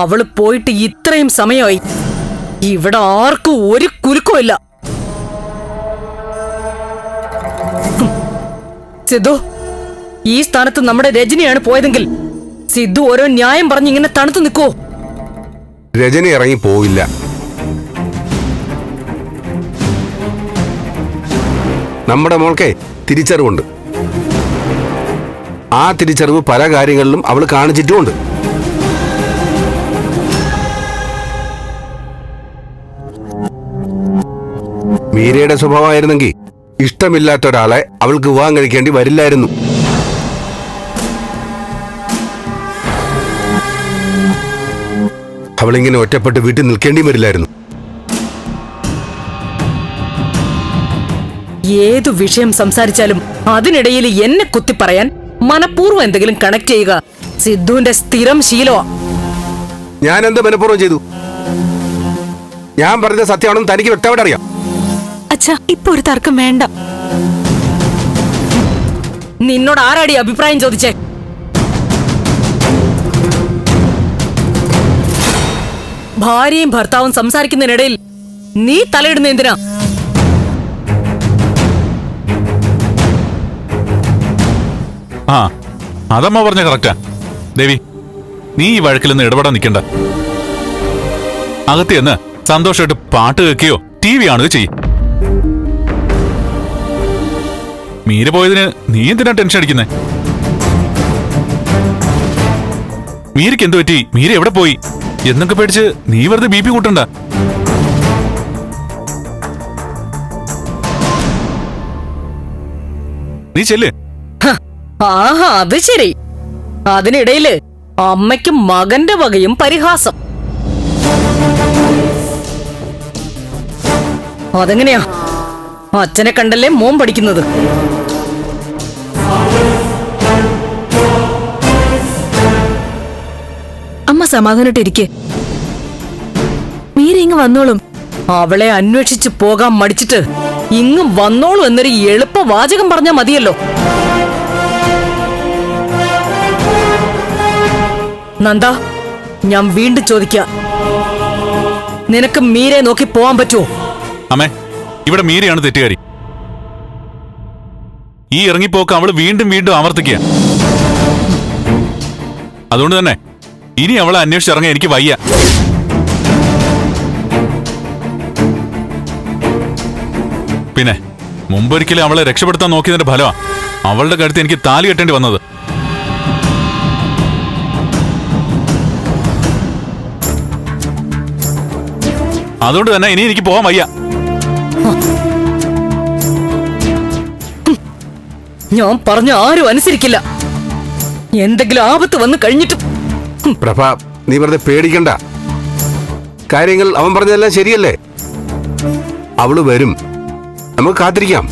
അവൾ പോയിട്ട് ഇത്രയും സമയമായി. ഇവിടെ ആർക്കും ഒരു കുരുക്കുമില്ല സിദ്ധു ഈ സ്ഥാനത്ത് നമ്മുടെ രജനിയാണ് പോയതെങ്കിൽ സിദ്ധു ഓരോ ന്യായം പറഞ്ഞ് ഇങ്ങനെ തണുത്ത് നിൽക്കോ രജനി ഇറങ്ങി പോവില്ല. നമ്മുടെ മോൾക്കെ തിരിച്ചറിവുണ്ട്. ആ തിരിച്ചറിവ് പല കാര്യങ്ങളിലും അവൾ കാണിച്ചിട്ടുമുണ്ട്. മീരയുടെ സ്വഭാവമായിരുന്നെങ്കിൽ ഇഷ്ടമില്ലാത്ത ഒരാളെ അവൾക്ക് വിവാഹം കഴിക്കേണ്ടി വരില്ലായിരുന്നു. അവളിങ്ങനെ ഒറ്റപ്പെട്ട് വീട്ടിൽ നിൽക്കേണ്ടി വരില്ലായിരുന്നു. ഏതു വിഷയം സംസാരിച്ചാലും അതിനിടയിൽ എന്നെ കുത്തി പറയാൻ മനഃപൂർവം എന്തെങ്കിലും കണക്ട് ചെയ്യുക. സിദ്ധുവിന്റെ സ്ഥിരം ശീലമാ. ഞാൻ എന്താ മനഃപൂർവം ചെയ്തു? ഞാൻ പറഞ്ഞ സത്യമാണെന്ന് തനിക്ക് വ്യക്തമായിട്ട് അറിയാം. അച്ഛാ ഇപ്പൊ ഒരു തർക്കം വേണ്ട. നിന്നോട് ആരാടി അഭിപ്രായം ചോദിച്ചേ? ഭാര്യയും ഭർത്താവും സംസാരിക്കുന്നതിനിടയിൽ നീ തലയിടുന്ന എന്തിനാ? ആ അതമ്മ പറഞ്ഞ കറക്റ്റാ ദേവി നീ ഈ വഴക്കിൽ നിന്ന് ഇടപെടാൻ നിൽക്കണ്ട. അകത്ത് സന്തോഷമായിട്ട് പാട്ട് കേൾക്കുകയോ ടി വി ആണോ ചെയ്യും. മീര പോയതിന് നീ എന്തിനാ ടെൻഷൻ അടിക്കുന്നേ? മീരയ്ക്ക് എന്തു പറ്റി? മീര എവിടെ പോയി? എന്നൊക്കെ പേടിച്ച് നീ വെറുതെ ബി പി കൂട്ടണ്ട. നീ ചെല്ല്. ആഹാ അത് ശരി. അതിനിടയിൽ അമ്മയ്ക്ക് മകന്റെ വകയും പരിഹാസം. അതെങ്ങനെയാ? അച്ഛനെ കണ്ടല്ലേ മോൻ പഠിക്കുന്നത്? അമ്മ സമാധാനമായിട്ടിരിക്കെ. മീര ഇങ്ങ് വന്നോളും. അവളെ അന്വേഷിച്ച് പോകാൻ മടിച്ചിട്ട് ഇങ്ങും വന്നോളൂ എന്നൊരു എളുപ്പ വാചകം പറഞ്ഞാ മതിയല്ലോ. നന്ദ ഞാൻ വീണ്ടും ചോദിക്ക. നിനക്ക് മീരെ നോക്കി പോവാൻ പറ്റുമോ അമ്മേ ഇവിടെ മീരയാണ് തെറ്റുകാരി. ഈ ഇറങ്ങിപ്പോക്ക് അവൾ വീണ്ടും വീണ്ടും ആവർത്തിക്കുക. അതുകൊണ്ട് തന്നെ ഇനി അവളെ അന്വേഷിച്ചിറങ്ങാൻ എനിക്ക് വയ്യ. പിന്നെ മുമ്പൊരിക്കലും അവളെ രക്ഷപ്പെടുത്താൻ നോക്കിയതിന്റെ ഫലമാ അവളുടെ കഴുത്ത് എനിക്ക് താലി കെട്ടേണ്ടി വന്നത്. അതുകൊണ്ട് തന്നെ ഇനി എനിക്ക് പോകാൻ വയ്യ. ഞാൻ പറഞ്ഞ ആരും അനുസരിക്കില്ല. എന്തെങ്കിലും ആപത്ത് വന്നു കഴിഞ്ഞിട്ടും. പ്രഭ നീ വെറുതെ പേടിക്കണ്ട. കാര്യങ്ങൾ അവൻ പറഞ്ഞതെല്ലാം ശരിയല്ലേ? അവൾ വരും. നമുക്ക് കാത്തിരിക്കാം.